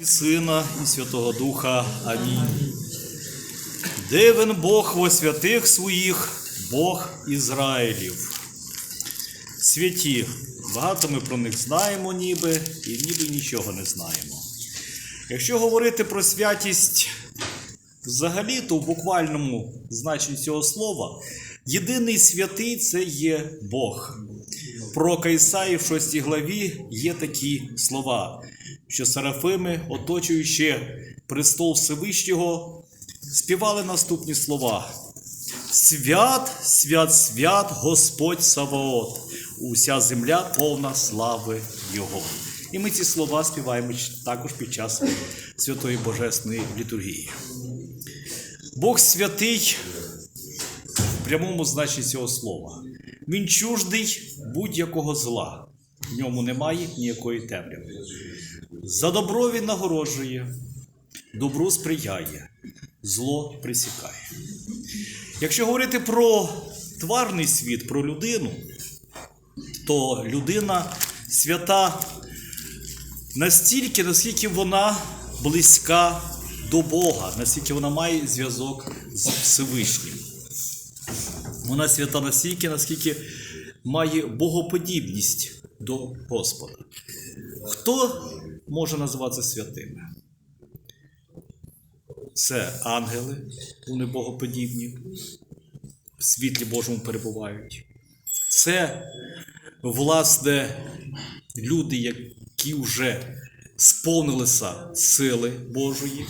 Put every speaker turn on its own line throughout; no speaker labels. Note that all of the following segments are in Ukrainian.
І Сина, і Святого Духа. Амінь. Дивен Бог во святих своїх, Бог Ізраїлів. Святі, багато ми про них знаємо, ніби, і ніби нічого не знаємо. Якщо говорити про святість взагалі, то в буквальному значенні цього слова, єдиний святий це є Бог. Про Кайсаї в 6 главі є такі слова, що серафими, оточуючи престол Всевишнього, співали наступні слова: Свят, свят, свят, Господь Саваот, уся земля повна слави Його. І ми ці слова співаємо також під час святої Божесної літургії. Бог святий в прямому значенні цього слова. Він чуждий будь-якого зла. В ньому немає ніякої темряви. За добро він нагороджує, добру сприяє, зло присікає. Якщо говорити про тварний світ, про людину, то людина свята настільки, наскільки вона близька до Бога, наскільки вона має зв'язок з Всевишнім. Вона свята настільки, наскільки має богоподібність до Господа. Хто може називатися святими? Це ангели, вони богоподібні, в світлі Божому перебувають. Це, власне, люди, які вже сповнилися сили Божої,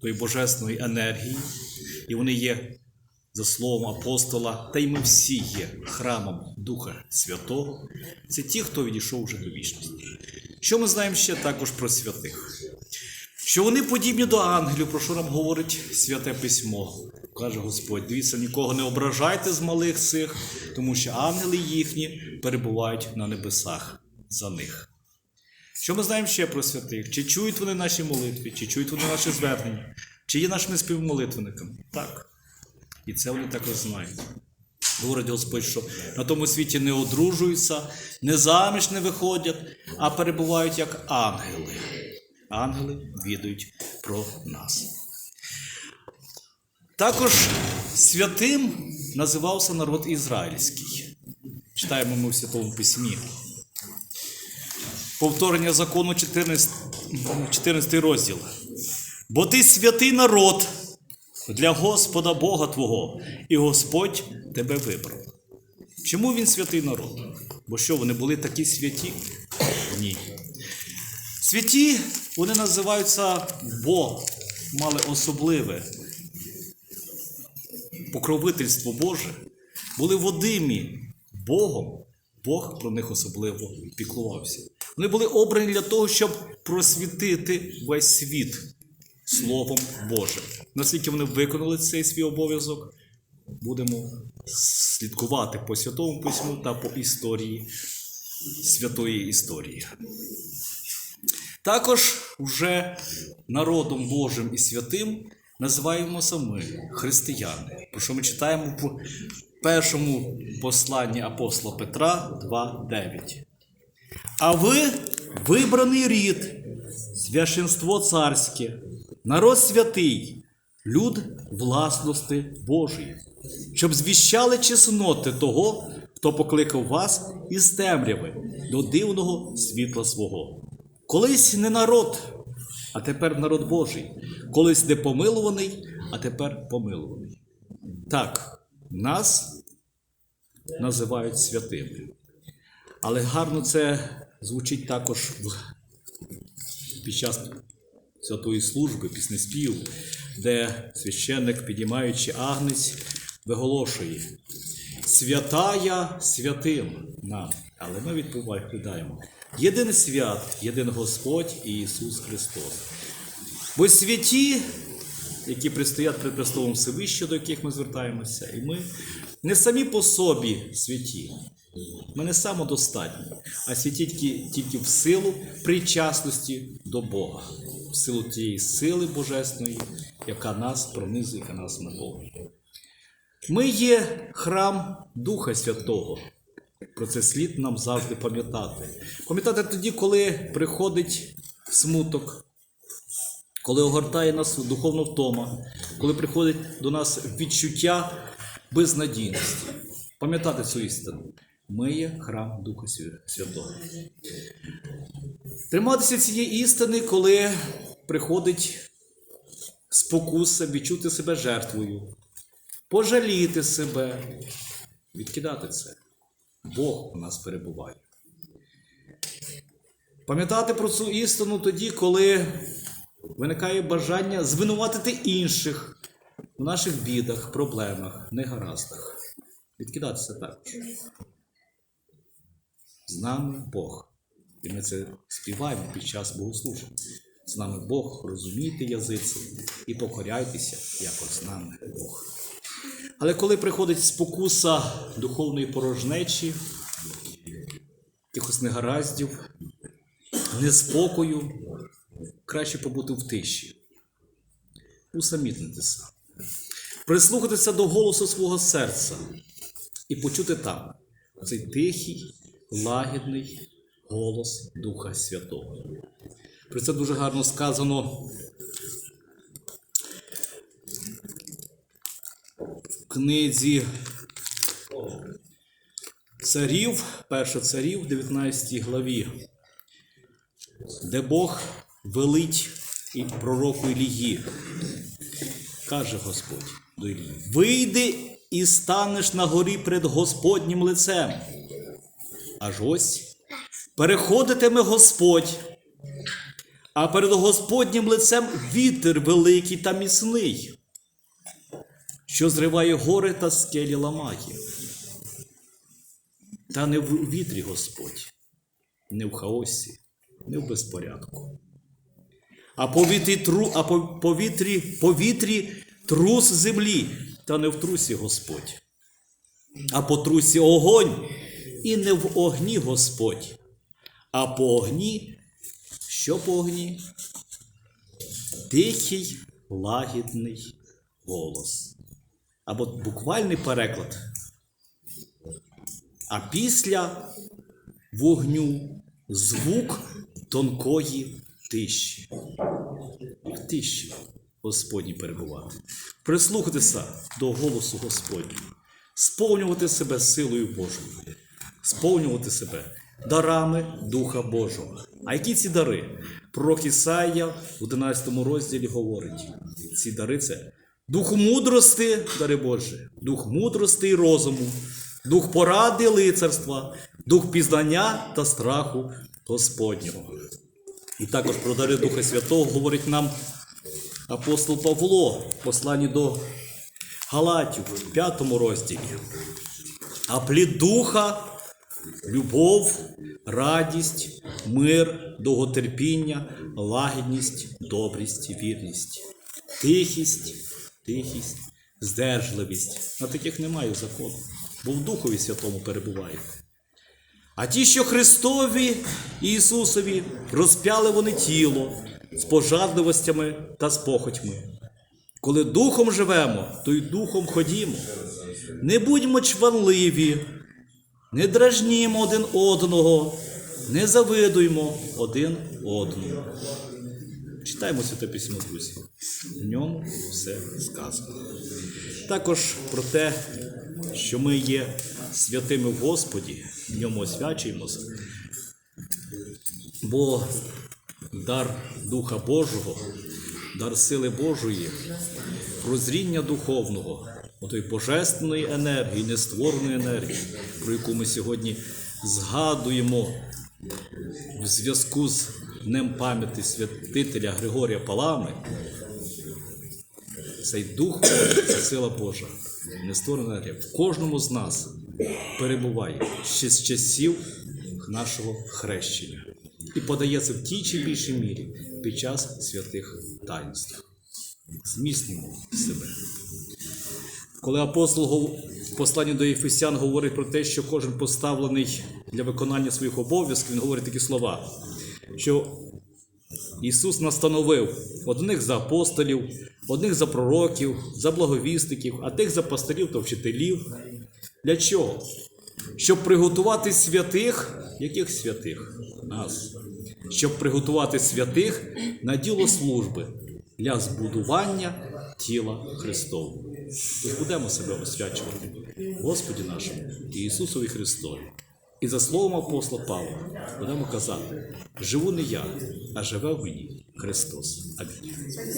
тої божественної енергії, і вони є за словом апостола, та й ми всі є храмом Духа Святого. Це ті, хто відійшов вже до вічності. Що ми знаємо ще також про святих? Що вони подібні до ангелів, про що нам говорить святе письмо. Каже Господь: дивіться, нікого не ображайте з малих цих, тому що ангели їхні перебувають на небесах за них. Що ми знаємо ще про святих? Чи чують вони наші молитви, чи чують вони наші звернення, чи є нашими співмолитвенниками? Так. І це вони також знають. Говорить Господь, що на тому світі не одружуються, не заміж не виходять, а перебувають як ангели. Ангели відають про нас. Також святим називався народ ізраїльський. Читаємо ми в Святому Письмі. Повторення закону 14, 14 розділ. Бо ти святий народ для Господа Бога Твого, і Господь тебе вибрав. Чому він святий народ? Бо що, вони були такі святі? Ні. Святі вони називаються, бо мали особливе покровительство Боже, були водимі Богом, Бог про них особливо піклувався. Вони були обрані для того, щоб просвітити весь світ Словом Божим. Наскільки вони виконали цей свій обов'язок, будемо слідкувати по Святому Письму та по історії святої історії. Також вже народом Божим і святим називаємося ми, християни, про що ми читаємо в першому посланні апостола Петра 2.9. А ви вибраний рід, священство царське, народ святий, люд власності Божої, щоб звіщали чесноти того, хто покликав вас із темряви до дивного світла свого. Колись не народ, а тепер народ Божий, колись не помилуваний, а тепер помилуваний. Так, нас називають святими. Але гарно це звучить також в, під час святої служби, піснеспів, де священник, підіймаючи агнець, виголошує святая святим нам. Але ми відповідаємо. Єдин свят, єдин Господь і Ісус Христос. Бо святі, які предстоять перед престолом Всевищого, до яких ми звертаємося, і ми не самі по собі святі. Ми не самодостатні, а святі тільки, тільки в силу причасності до Бога, в силу тієї сили Божесної, яка нас пронизує, яка нас наповнює. Ми є храм Духа Святого. Про це слід нам завжди пам'ятати. Пам'ятати тоді, коли приходить смуток, коли огортає нас духовна втома, коли приходить до нас відчуття безнадійності. Пам'ятати цю істину. Ми є храм Духа Святого. Триматися цієї істини, коли приходить спокуса відчути себе жертвою, пожаліти себе, відкидати це. Бог у нас перебуває. Пам'ятати про цю істину тоді, коли виникає бажання звинуватити інших в наших бідах, проблемах, негараздах. Відкидати це також. З нами Бог. І ми це співаємо під час богослуження. З нами Бог, розумійте язиці і покоряйтеся, якось з нами Бог. Але коли приходить спокуса духовної порожнечі, якихось негараздів, неспокою, краще побути в тиші, усамітнитися, прислухатися до голосу свого серця і почути там цей тихий, лагідний голос Духа Святого. Про це дуже гарно сказано в книзі царів, перша царів, 19 главі, де Бог велить і пророку Ілії. Каже Господь до Ілії: Вийди і станеш на горі перед Господнім лицем. Аж ось переходитиме Господь, а перед Господнім лицем вітер великий та міцний, що зриває гори та скелі ламає. Та не в вітрі Господь, не в хаосі, не в безпорядку. А повітрі, тру, а повітрі, повітрі трус землі, та не в трусі Господь. А по трусі огонь, і не в огні Господь, а по огні, що по огні? Тихий, лагідний голос. Або буквальний переклад. А після вогню звук тонкої тиші. В тиші Господній перебувати. Прислухатися до голосу Господнього, сповнювати себе силою Божою, сповнювати себе дарами Духа Божого. А які ці дари? Пророк Ісаїя в 11 розділі говорить: ці дари це дух мудрости, дари Божі, дух мудрости і розуму, дух поради лицарства, дух пізнання та страху Господнього. І також про дари Духа Святого говорить нам апостол Павло в посланні до Галатів в 5 розділі. А плід духа, любов, радість, мир, довготерпіння, лагідність, добрість, вірність, тихість, тихість, здержливість. На таких немає закону, бо в Духові Святому перебуваєте. А ті, що Христові і Ісусові, розп'яли вони тіло з пожадливостями та з похотьми. Коли духом живемо, то й духом ходімо. Не будьмо чванливі, не дражнімо один одного, не завидуймо один одному. Читаємо святе письмо, друзі. В ньому все сказано. Також про те, що ми є святими в Господі, в ньому освячуємося, бо дар Духа Божого, дар сили Божої, прозріння духовного, отої божественної енергії, нествореної енергії, про яку ми сьогодні згадуємо в зв'язку з Днем пам'яті святителя Григорія Палами, цей дух, це сила Божа, нестворена енергія в кожному з нас перебуває ще з часів нашого хрещення і подається в тій чи більшій мірі під час святих таїнств. Зміцнимо себе. Коли апостол в посланні до Єфесян говорить про те, що кожен поставлений для виконання своїх обов'язків, він говорить такі слова, що Ісус настановив одних за апостолів, одних за пророків, за благовісників, а тих за пастирів та вчителів. Для чого? Щоб приготувати святих, яких святих? Нас. щоб приготувати святих на діло служби для збудування тіла Христового. Тож будемо себе освячувати Господі нашому і Ісусові Христові. І за словом апостола Павла будемо казати: живу не я, а живе в мені Христос. Амінь.